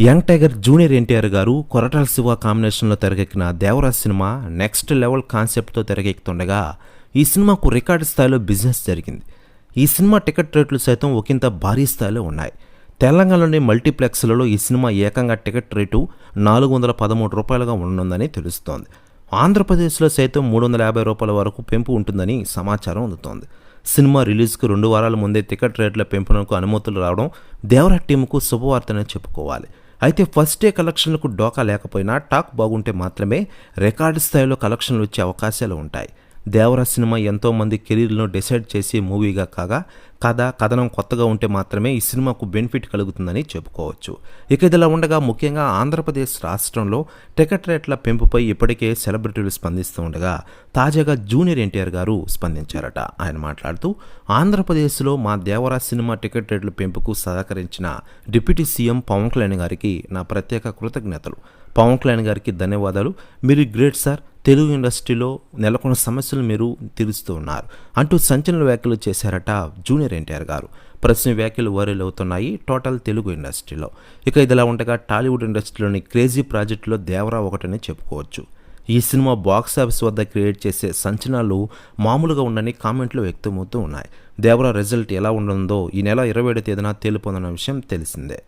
Young tiger junior NTR గారు కొరటాల శివ కాంబినేషన్లో తెరకెక్కిన దేవరాజ్ సినిమా నెక్స్ట్ లెవెల్ కాన్సెప్ట్తో తెరకెక్కుతుండగా ఈ సినిమాకు రికార్డు స్థాయిలో బిజినెస్ జరిగింది. ఈ సినిమా టికెట్ రేట్లు సైతం ఒకంత భారీ స్థాయిలో ఉన్నాయి. తెలంగాణలోని మల్టీప్లెక్స్లలో ఈ సినిమా ఏకంగా టికెట్ రేటు నాలుగు వందల పదమూడు రూపాయలుగా ఉండనుందని తెలుస్తోంది. ఆంధ్రప్రదేశ్లో సైతం మూడు వందల యాభై రూపాయల వరకు పెంపు ఉంటుందని సమాచారం అందుతోంది. సినిమా రిలీజ్కు రెండు వారాల ముందే టికెట్ రేట్ల పెంపునకు అనుమతులు రావడం దేవరా టీంకు శుభవార్తనే చెప్పుకోవాలి. అయితే ఫస్ట్ డే కలెక్షన్లకు డోకా లేకపోయినా టాక్ బాగుంటే మాత్రమే రికార్డు స్థాయిలో కలెక్షన్లు వచ్చే అవకాశాలు ఉంటాయి. దేవరా సినిమా ఎంతోమంది కెరీర్లను డిసైడ్ చేసే మూవీగా కాగా కథ కథనం కొత్తగా ఉంటే మాత్రమే ఈ సినిమాకు బెనిఫిట్ కలుగుతుందని చెప్పుకోవచ్చు. ఇక ఇదిలా ఉండగా ముఖ్యంగా ఆంధ్రప్రదేశ్ రాష్ట్రంలో టికెట్ రేట్ల పెంపుపై ఇప్పటికే సెలబ్రిటీలు స్పందిస్తూ ఉండగా తాజాగా జూనియర్ ఎన్టీఆర్ గారు స్పందించారట. ఆయన మాట్లాడుతూ ఆంధ్రప్రదేశ్లో మా దేవరా సినిమా టికెట్ రేట్ల పెంపుకు సహకరించిన డిప్యూటీ సీఎం పవన్ కళ్యాణ్ గారికి నా ప్రత్యేక కృతజ్ఞతలు. పవన్ కళ్యాణ్ గారికి ధన్యవాదాలు. మీరు గ్రేట్ సార్. తెలుగు ఇండస్ట్రీలో నెలకొన్న సమస్యలు మీరు తీరుస్తూ ఉన్నారు. అంటూ సంచలన వ్యాఖ్యలు చేశారట జూనియర్ ఎన్టీఆర్ గారు. ప్రశ్న వ్యాఖ్యలు వైరల్ అవుతున్నాయి టోటల్ తెలుగు ఇండస్ట్రీలో. ఇక ఇదిలా ఉండగా టాలీవుడ్ ఇండస్ట్రీలోని క్రేజీ ప్రాజెక్టులో దేవరా ఒకటని చెప్పుకోవచ్చు. ఈ సినిమా బాక్స్ ఆఫీస్ వద్ద క్రియేట్ చేసే సంచలనాలు మామూలుగా ఉండని కామెంట్లు వ్యక్తమవుతూ ఉన్నాయి. దేవరా రిజల్ట్ ఎలా ఉండనుందో ఈ నెల ఇరవై ఏడో తేదీన తేలిపోతున్న విషయం తెలిసిందే.